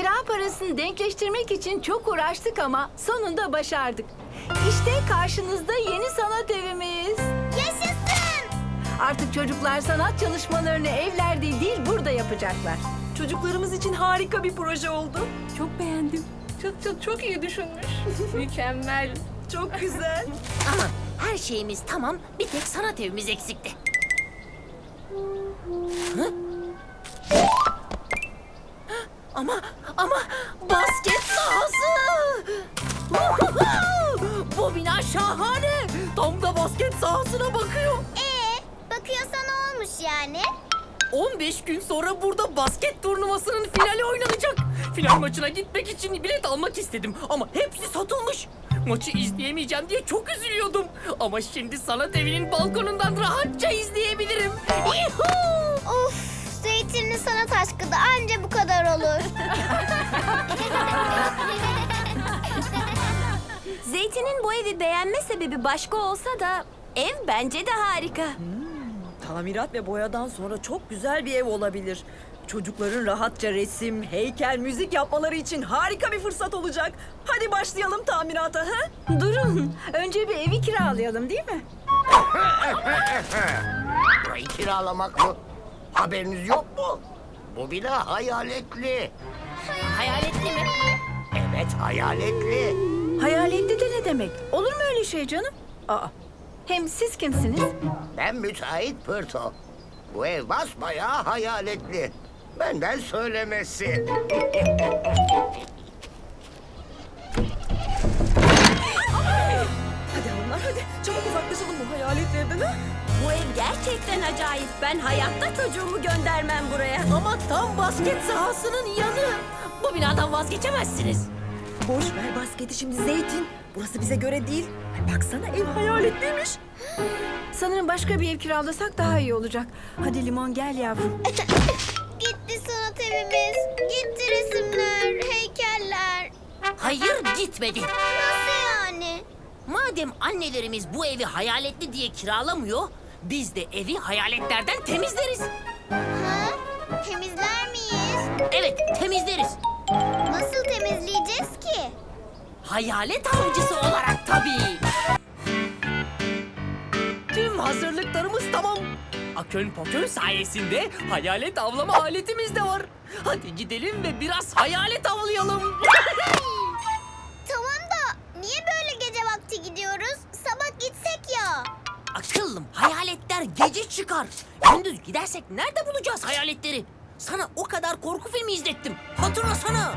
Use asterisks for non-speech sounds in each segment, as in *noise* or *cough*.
Kira parasını denkleştirmek için çok uğraştık ama sonunda başardık. İşte karşınızda yeni sanat evimiz. Yaşasın! Artık çocuklar sanat çalışmalarını evlerde değil burada yapacaklar. Çocuklarımız için harika bir proje oldu. Çok beğendim. Çok çok çok iyi düşünmüş. *laughs* Mükemmel. Çok güzel. Ama her şeyimiz tamam. Bir tek sanat evimiz eksikti. Hı? Ama ama basket sahası. *laughs* Bu bina şahane. Tam da basket sahasına bakıyor. Ee, bakıyorsa ne olmuş yani? 15 gün sonra burada basket turnuvasının finali oynanacak. Final maçına gitmek için bilet almak istedim ama hepsi satılmış. Maçı izleyemeyeceğim diye çok üzülüyordum. Ama şimdi sanat evinin balkonundan rahatça izleyebilirim. Yuhuu! Of, zeytinli sanat aşkı da anca bu kadar olur. *laughs* Zeytin'in bu evi beğenme sebebi başka olsa da ev bence de harika. Tamirat ve boyadan sonra çok güzel bir ev olabilir. Çocukların rahatça resim, heykel, müzik yapmaları için harika bir fırsat olacak. Hadi başlayalım tamirata. Ha? Durun, önce bir evi kiralayalım değil mi? Burayı kiralamak mı? Haberiniz yok mu? Bu bina hayaletli. Hayaletli mi? Evet hayaletli. Hayaletli de ne demek? Olur mu öyle şey canım? Aa, hem siz kimsiniz? Ben müteahhit Pırto. Bu ev basbayağı hayaletli. Benden söylemesi. Hadi hanımlar hadi. Çabuk uzaklaşalım bu hayaletli evden ha. Bu ev gerçekten acayip. Ben hayatta çocuğumu göndermem buraya. Ama tam basket sahasının yanı. Bu binadan vazgeçemezsiniz. Boş ver basketi şimdi Zeytin. Burası bize göre değil. Ay, baksana ev hayaletliymiş. Sanırım başka bir ev kiralasak daha iyi olacak. Hadi Limon gel yavrum. Gitti sanat evimiz. Gitti resimler, heykeller. Hayır gitmedi. Nasıl yani? Madem annelerimiz bu evi hayaletli diye kiralamıyor, biz de evi hayaletlerden temizleriz. Ha? Temizler miyiz? Evet, temizleriz. Nasıl temizleyeceğiz ki? Hayalet avcısı olarak tabii. Tüm hazırlıklarımız tamam. Akön pokön sayesinde hayalet avlama aletimiz de var. Hadi gidelim ve biraz hayalet avlayalım. *laughs* çıkar. Gündüz gidersek nerede bulacağız hayaletleri? Sana o kadar korku filmi izlettim. Hatırlasana.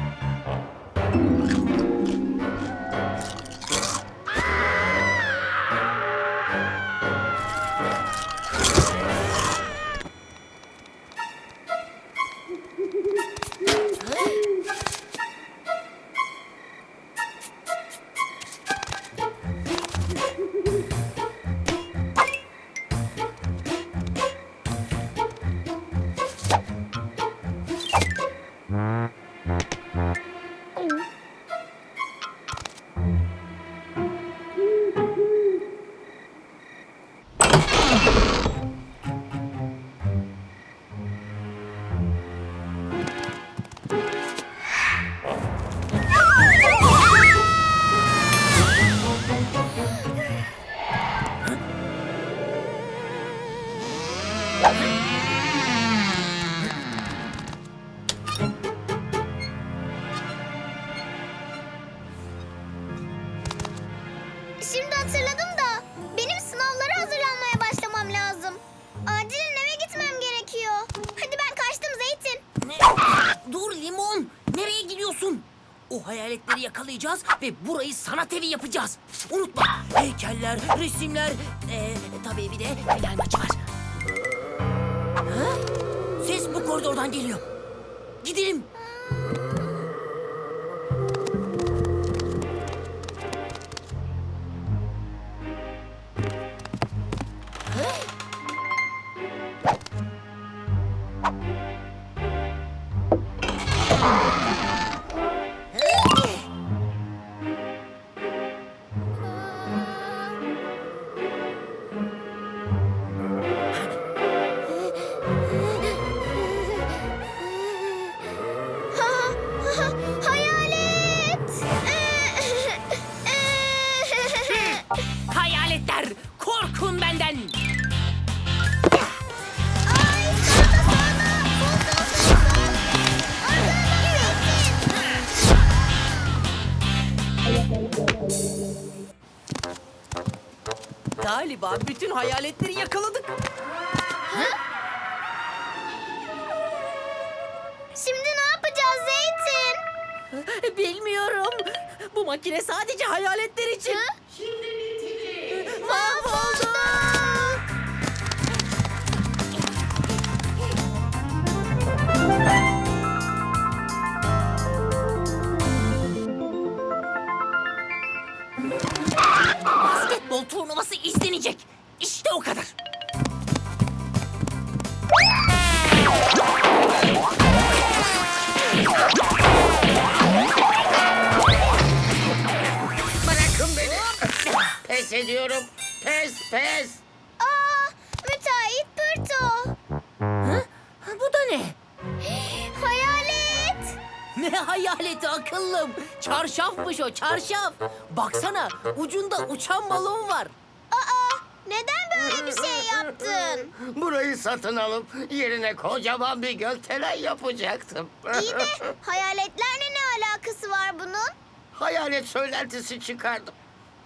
O hayaletleri yakalayacağız ve burayı sanat evi yapacağız. Unutma heykeller, resimler, ee, tabii bir de final maçı var. Ha? Ses bu koridordan geliyor. Gidelim. Galiba bütün hayaletleri yakaladık. Şimdi ne yapacağız Zeytin? Bilmiyorum. Bu makine sadece hayaletler için. Mahvolduk. Ediyorum. Pes pes. Aa, müteahhit Pırto. Bu da ne? Hayalet. Ne hayaleti akıllım. Çarşafmış o çarşaf. Baksana ucunda uçan balon var. Aa, neden böyle bir şey yaptın? Burayı satın alıp yerine kocaman bir gökdelen yapacaktım. İyi de hayaletlerle ne alakası var bunun? Hayalet söylentisi çıkardım.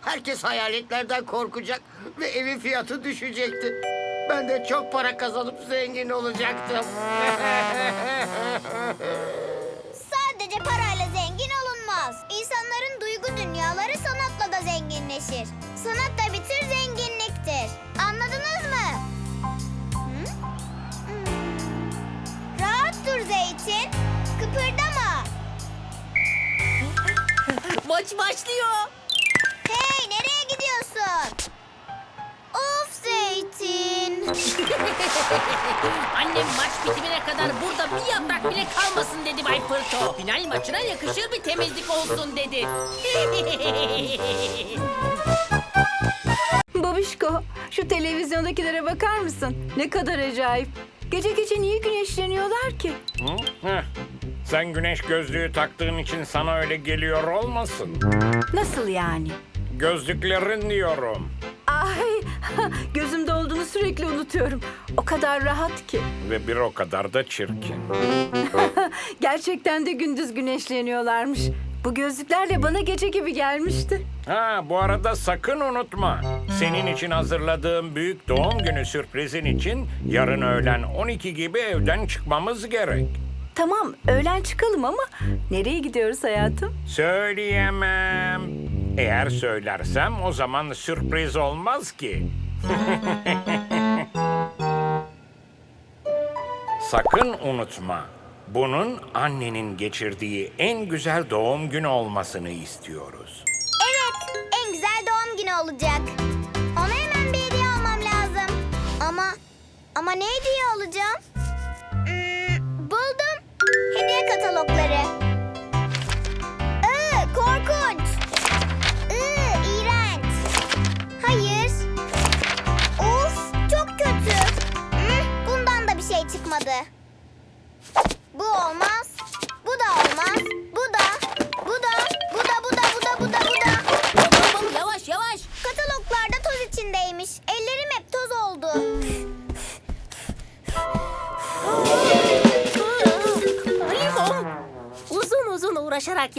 Herkes hayaletlerden korkacak ve evin fiyatı düşecekti. Ben de çok para kazanıp zengin olacaktım. *laughs* Sadece parayla zengin olunmaz. İnsanların duygu dünyaları sanatla da zenginleşir. Sanat da bir tür zenginliktir. Anladınız mı? Hı? Hmm. Rahat dur Zeytin. Kıpırdama. Maç başlıyor. Annem maç bitimine kadar burada bir yaprak bile kalmasın dedi Bay Pırto. Final maçına yakışır bir temizlik olsun dedi. *laughs* Babişko, şu televizyondakilere bakar mısın? Ne kadar acayip. Gece gece niye güneşleniyorlar ki? Hı? Heh. Sen güneş gözlüğü taktığın için sana öyle geliyor olmasın? Nasıl yani? Gözlüklerin diyorum. Ay, *laughs* gözümde olduğunu sürekli unutuyorum. O kadar rahat ki. Ve bir o kadar da çirkin. *laughs* Gerçekten de gündüz güneşleniyorlarmış. Bu gözlüklerle bana gece gibi gelmişti. Ha bu arada sakın unutma. Senin için hazırladığım büyük doğum günü sürprizin için yarın öğlen 12 gibi evden çıkmamız gerek. Tamam, öğlen çıkalım ama nereye gidiyoruz hayatım? Söyleyemem. Eğer söylersem o zaman sürpriz olmaz ki. *laughs* Sakın unutma. Bunun annenin geçirdiği en güzel doğum günü olmasını istiyoruz. Evet, en güzel doğum günü olacak. Ona hemen bir hediye almam lazım. Ama, ama ne hediye alacağım? Hmm, buldum. Hediye katalogları. Iı, korkunç.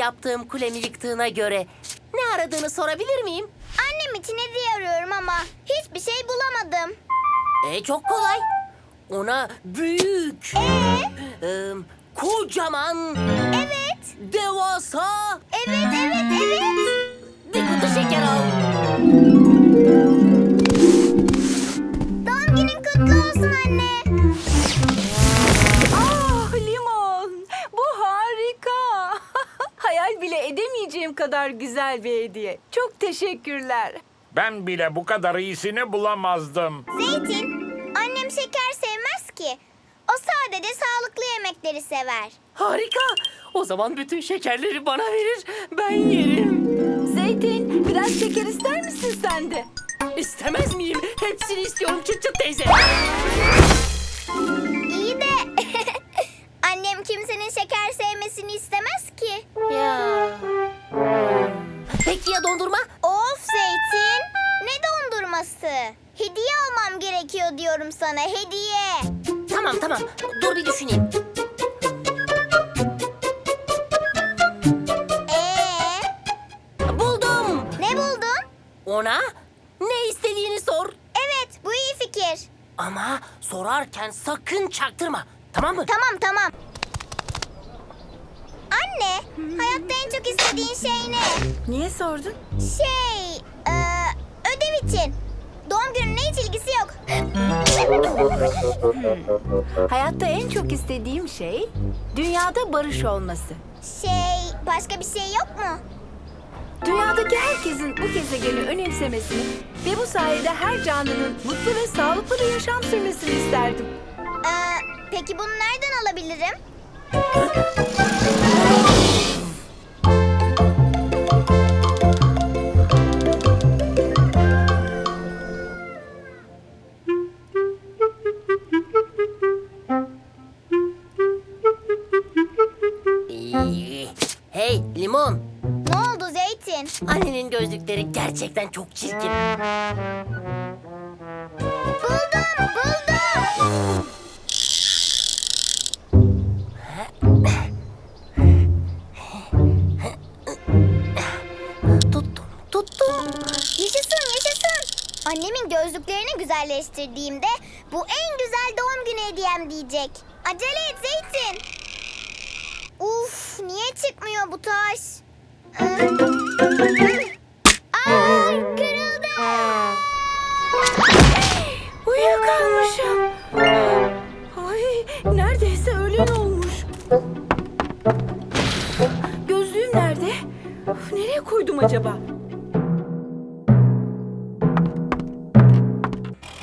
Yaptığım kulemi yıktığına göre ne aradığını sorabilir miyim? Annem için hediye arıyorum ama hiçbir şey bulamadım. E çok kolay. Ona büyük, Ee? e, kocaman, Evet. devasa Evet, evet, evet. bir kutu şeker al. Kadar güzel bir hediye. Çok teşekkürler. Ben bile bu kadar iyisini bulamazdım. Zeytin, annem şeker sevmez ki. O sadece sağlıklı yemekleri sever. Harika. O zaman bütün şekerleri bana verir. Ben yerim. Zeytin, biraz şeker ister misin sen de? İstemez miyim? Hepsini istiyorum çıt çıt teyze. İyi kimsenin şeker sevmesini istemez ki. Ya. Peki ya dondurma? Of Zeytin, ne dondurması? Hediye almam gerekiyor diyorum sana, hediye. Tamam tamam. Dur bir düşüneyim. Ee, Buldum. ne buldun? Ona ne istediğini sor. bağırırken sakın çaktırma. Tamam mı? Tamam tamam. Anne, hayatta en çok istediğin şey ne? Niye sordun? Şey, e, ödev için. Doğum gününe hiç ilgisi yok. Hayatta en çok istediğim şey dünyada barış olması. Şey, başka bir şey yok mu? Dünyadaki herkesin bu gezegeni önemsemesini ve bu sayede her canlının mutlu ve sağlıklı bir yaşam sürmesini isterdim. Ee, peki bunu nereden alabilirim? *laughs* Annenin gözlükleri gerçekten çok çirkin. Buldum, buldum. Tuttum, tuttum. Yaşasın, yaşasın. Annemin gözlüklerini güzelleştirdiğimde bu en güzel doğum günü hediyem diyecek. Acele et Zeytin. Uf, niye çıkmıyor bu taş? Aa, kırıldı. Uyuyakalmışım. Ay, neredeyse öğlen olmuş. Gözlüğüm nerede? Of, nereye koydum acaba?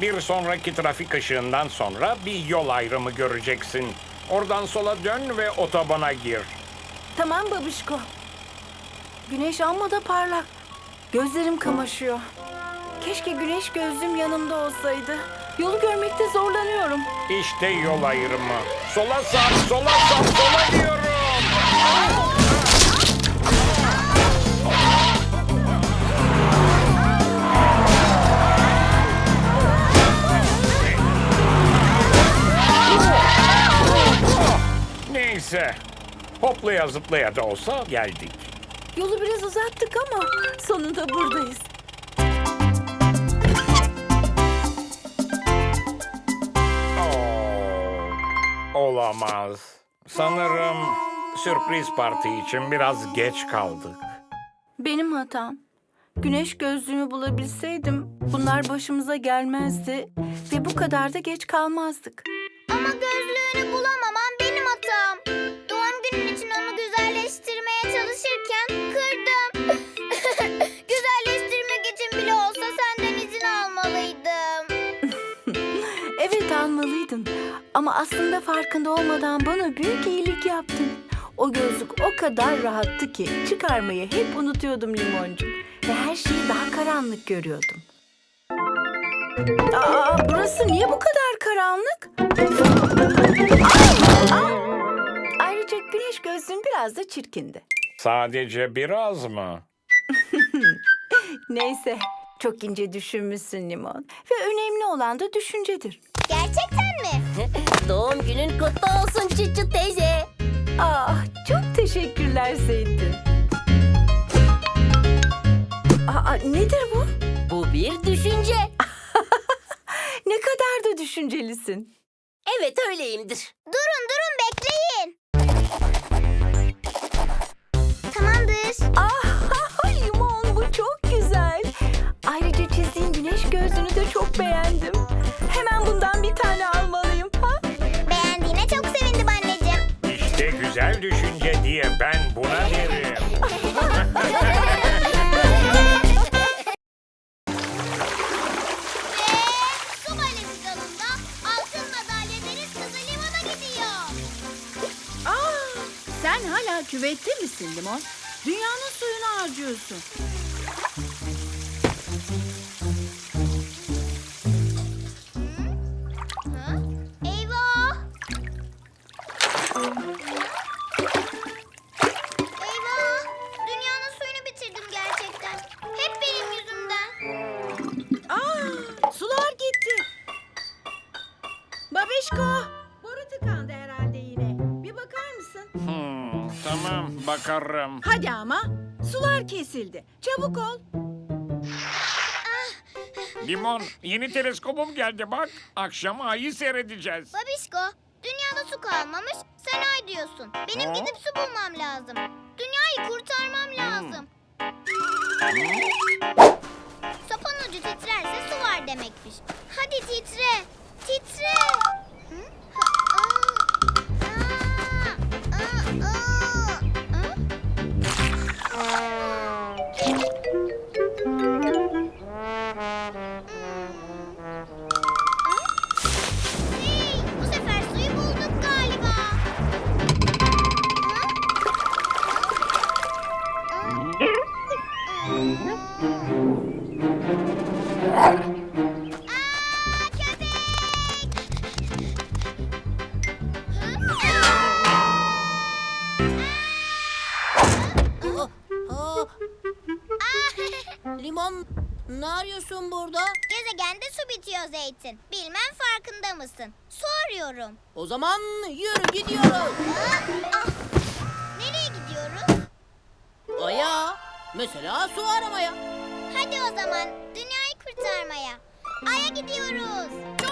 Bir sonraki trafik ışığından sonra bir yol ayrımı göreceksin. Oradan sola dön ve otobana gir. Tamam babişko. Güneş amma da parlak. Gözlerim kamaşıyor. Keşke güneş gözlüğüm yanımda olsaydı. Yolu görmekte zorlanıyorum. İşte yol ayrımı. Sola sar, sola sar, sola diyorum. Neyse. Hoplaya zıplaya da olsa geldik. Yolu biraz uzattık ama sonunda buradayız. Oo, olamaz. Sanırım sürpriz parti için biraz geç kaldık. Benim hatam. Güneş gözlüğümü bulabilseydim bunlar başımıza gelmezdi ve bu kadar da geç kalmazdık. Ama gözlüğünü ama aslında farkında olmadan bana büyük iyilik yaptın. O gözlük o kadar rahattı ki çıkarmayı hep unutuyordum limoncum. Ve her şeyi daha karanlık görüyordum. Aa, burası niye bu kadar karanlık? Ayrıca güneş gözlüğüm biraz da çirkindi. Sadece biraz mı? *laughs* Neyse, çok ince düşünmüşsün Limon. Ve önemli olan da düşüncedir. Gerçekten mi? *laughs* Doğum günün kutlu olsun Çıçı teyze. Ah, çok teşekkürler Zeytin. Aa, nedir bu? Bu bir düşünce. *laughs* Ne kadar da düşüncelisin. Evet öyleyimdir. Durun durun bekleyin. Tamamdır. Ah, gözlüğünü de çok beğendim. Hemen bundan bir tane almalıyım. Ha? Beğendiğine çok sevindim anneciğim. İşte güzel düşünce diye ben buna derim. Su balesi dalında altın madalya deniz kızı limana gidiyor. Aa, sen hala küvette misin Limon? Dünyanın suyunu harcıyorsun. Çabuk ol. Limon, yeni teleskopum geldi bak. Akşam ayı seyredeceğiz. Babişko, dünyada su kalmamış, sen ay diyorsun. Benim Ha? gidip su bulmam lazım. Dünyayı kurtarmam lazım. Sopanın ucu titrerse su var demekmiş. Hadi titre, titre. Limon ne arıyorsun burada? Gezegende su bitiyor Zeytin. Bilmem farkında mısın? Su arıyorum. O zaman yürü gidiyoruz. Aa, ah. Nereye gidiyoruz? Aya. Mesela su aramaya. Hadi o zaman dünyayı kurtarmaya. Ay'a gidiyoruz.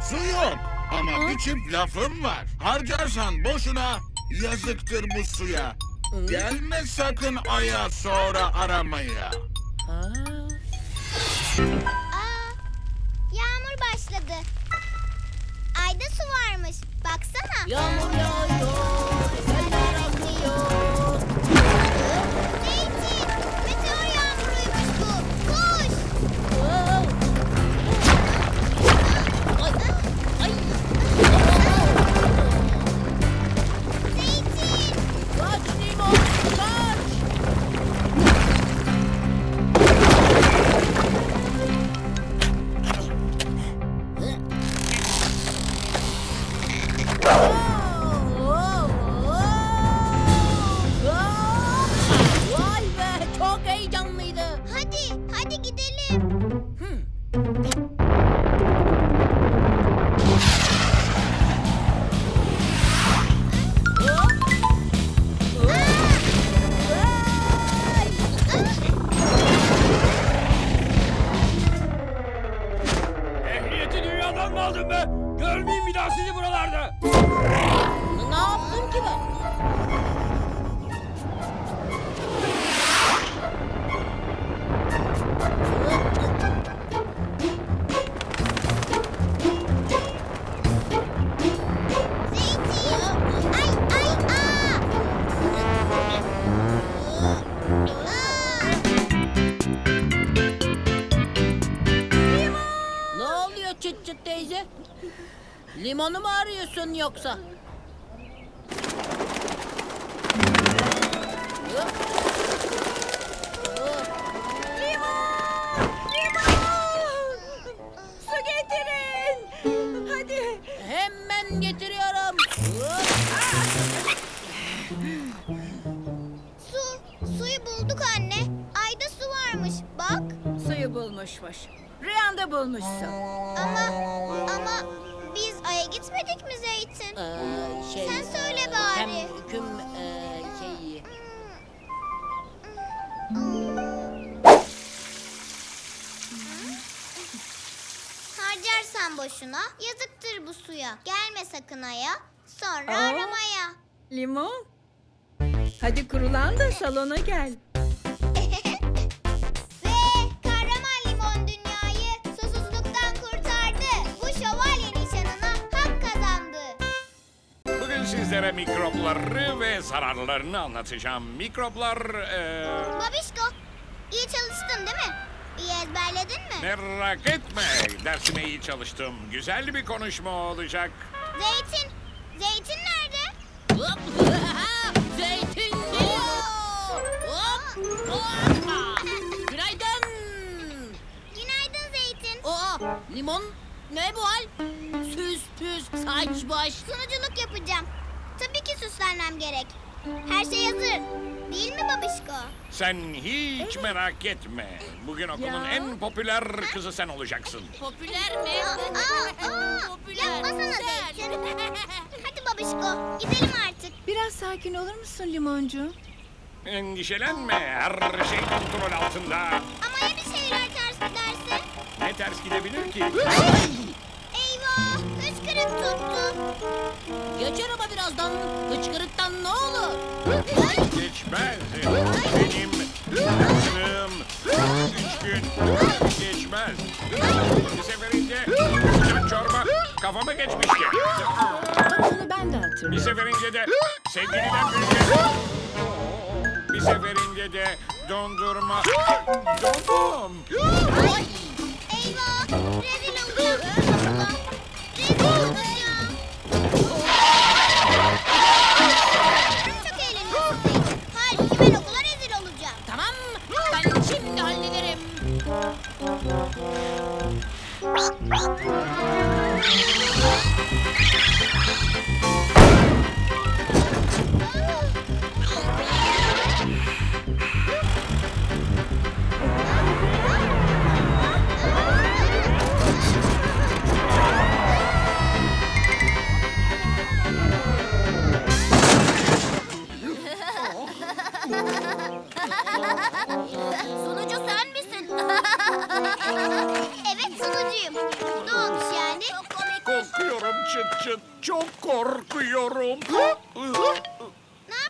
Su yok. Ama bir çift lafım var. Harcarsan boşuna yazıktır bu suya. Gelme sakın aya sonra aramaya. Aa, yağmur başladı. Ayda su varmış. Baksana. Yağmur yağıyor, Limonu mu arıyorsun yoksa? Su getirin. Hadi. Hemen getiriyorum. Su, suyu bulduk anne. Ayda su varmış. Bak. Suyu bulmuşmuş. Rüyanda bulmuşsun. Ama, ama gitmedik mi Zeytin? Ee, şey, Sen söyle bari. Hem hüküm e, şeyi. Harcarsan boşuna yazıktır bu suya. Gelme sakın aya sonra Aa. aramaya. Limon. Hadi kurulan da salona gel. Sizlere mikropları ve zararlarını anlatacağım. Mikroplar... eee, Babişko, iyi çalıştın değil mi? İyi ezberledin mi? merak etme. Dersime iyi çalıştım. Güzel bir konuşma olacak. Zeytin, zeytin nerede? Hop! *laughs* Zeytin geliyor! Hop! Hoppa! Günaydın! Günaydın zeytin. Aa, limon ne bu hal? Süs püs saç baş. Sunuculuk yapacağım. Tabii ki süslenmem gerek. Her şey hazır. Değil mi babişko? Sen hiç merak etme. Bugün okulun en popüler kızı sen olacaksın. Popüler mi? Aa, aa. Yapmasana zeytin. *laughs* Hadi babişko, gidelim artık. Biraz sakin olur musun limoncu? Endişelenme. Her şey kontrol altında. Ama ya bir şeyler ters giderse? Ne ters gidebilir ki? Eyvah, hıçkırık tuttu. Geçer ama birazdan. Hıçkırıktan ne olur? Geçmez. Benim tanrım üç gün geçmez. Bir seferinde sıcak çorba kafama geçmişti. Onu ben de Bir hatırlıyorum. seferinde de sevgiliden büyüdü. Bir seferinde de dondurma. Dondum. Eyvah, rezil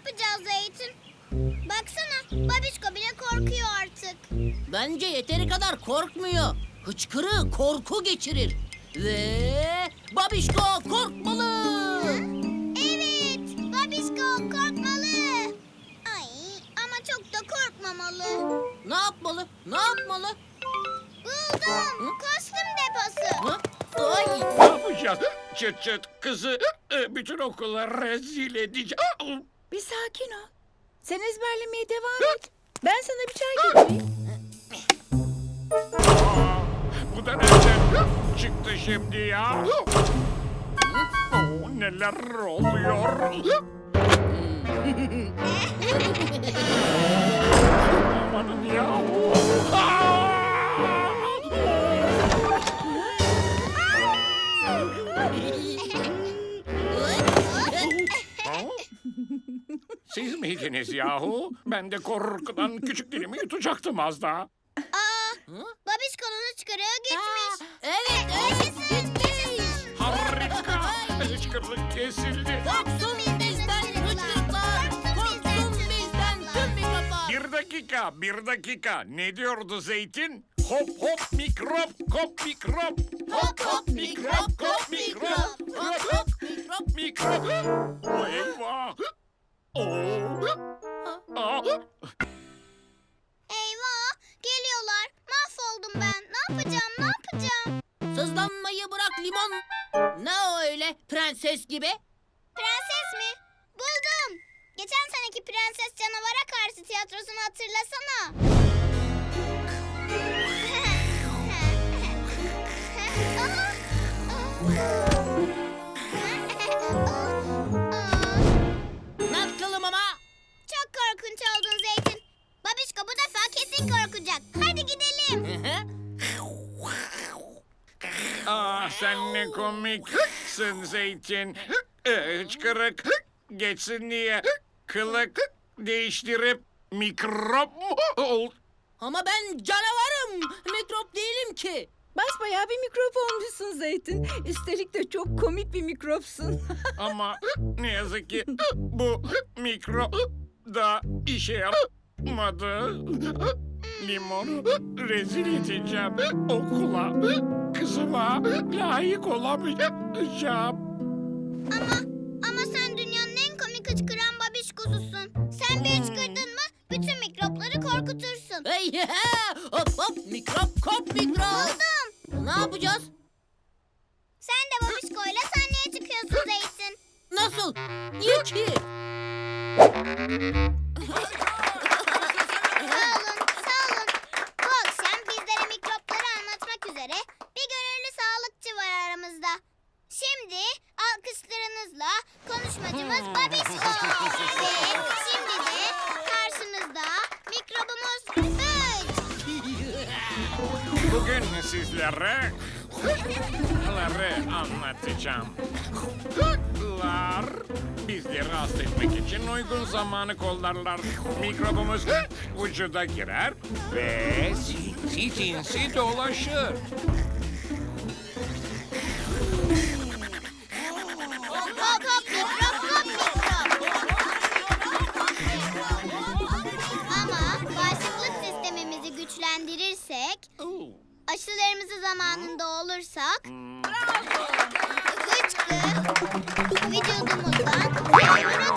yapacağız Zeytin? Baksana babişko bile korkuyor artık. Bence yeteri kadar korkmuyor. Hıçkırığı korku geçirir. Ve babişko korkmalı. Evet babişko korkmalı. Ay ama çok da korkmamalı. Ne yapmalı? Ne yapmalı? Buldum. Kostüm deposu. Ha? Ay! Ne yapacağız? Çıt çıt kızı e, bütün okula rezil edeceğim. Bir sakin ol. Sen ezberlemeye devam et. Ben sana bir çay getireyim. Bu da nereden çıktı şimdi ya? Oo, neler oluyor? Amanın ya. Siz miydiniz yahu? Ben de korkudan küçük dilimi yutacaktım az daha. Aa babişkonun hıçkırığı gitmiş. Evet, evet. Gitmiş. Harika. Hıçkırlık kesildi. Korksun bizden hıçkırıklar. Korksun bizden tüm mikroplar. Bir dakika, bir dakika. Ne diyordu Zeytin? Hop hop mikrop, kop mikrop. Hop hop mikrop, kop mikrop. Hop hop mikrop. Mikrop. Eyvah. Aa. Eyvah geliyorlar. Mahvoldum ben. Ne yapacağım ne yapacağım? Sızlanmayı bırak limon. Ne o öyle prenses gibi? Prenses mi? Buldum. Geçen seneki Prenses Canavara Karşı tiyatrosunu hatırlasana. *laughs* Ne Oldun Zeytin. Babişko bu defa kesin korkacak. Hadi gidelim. Ah sen ne komiksin Zeytin. Hıçkırık geçsin diye kılık değiştirip mikrop mu ol? Ama ben canavarım. Mikrop değilim ki. Basbayağı bir mikrop olmuşsun Zeytin. Üstelik de çok komik bir mikropsun. *laughs* Ama ne yazık ki bu mikro da işe yaramadı. Limonu rezil edeceğim okula. Kızıma layık olamayacağım. Ama ama sen dünyanın en komik hıçkıran babişkosusun. Sen bir hıçkırdın mı bütün mikropları korkutursun. Hey hop hop mikrop kop mikrop. Buldum. Ne yapacağız? Sen de babişkoyla sahneye çıkıyorsun Zeytin. Nasıl? Niye ki? Sağ olun, sağ olun. Bu akşam bizlere mikropları anlatmak üzere bir gönüllü sağlıkçı var aramızda. Şimdi alkışlarınızla konuşmacımız Babişko. Ve şimdi de karşınızda mikrobumuz Böç. Bugün sizlere ları anlatacağım. Lar hasta etmek için uygun zamanı kollarlar. Mikrobumuz *gasps* vücuda girer ve sinsi sinsi dolaşır. Hop hop mikrop hop mikrop. Ama bağışıklık sistemimizi güçlendirirsek, aşılarımızı zamanında olursak, hıçkı vücudumuzdan yavrutur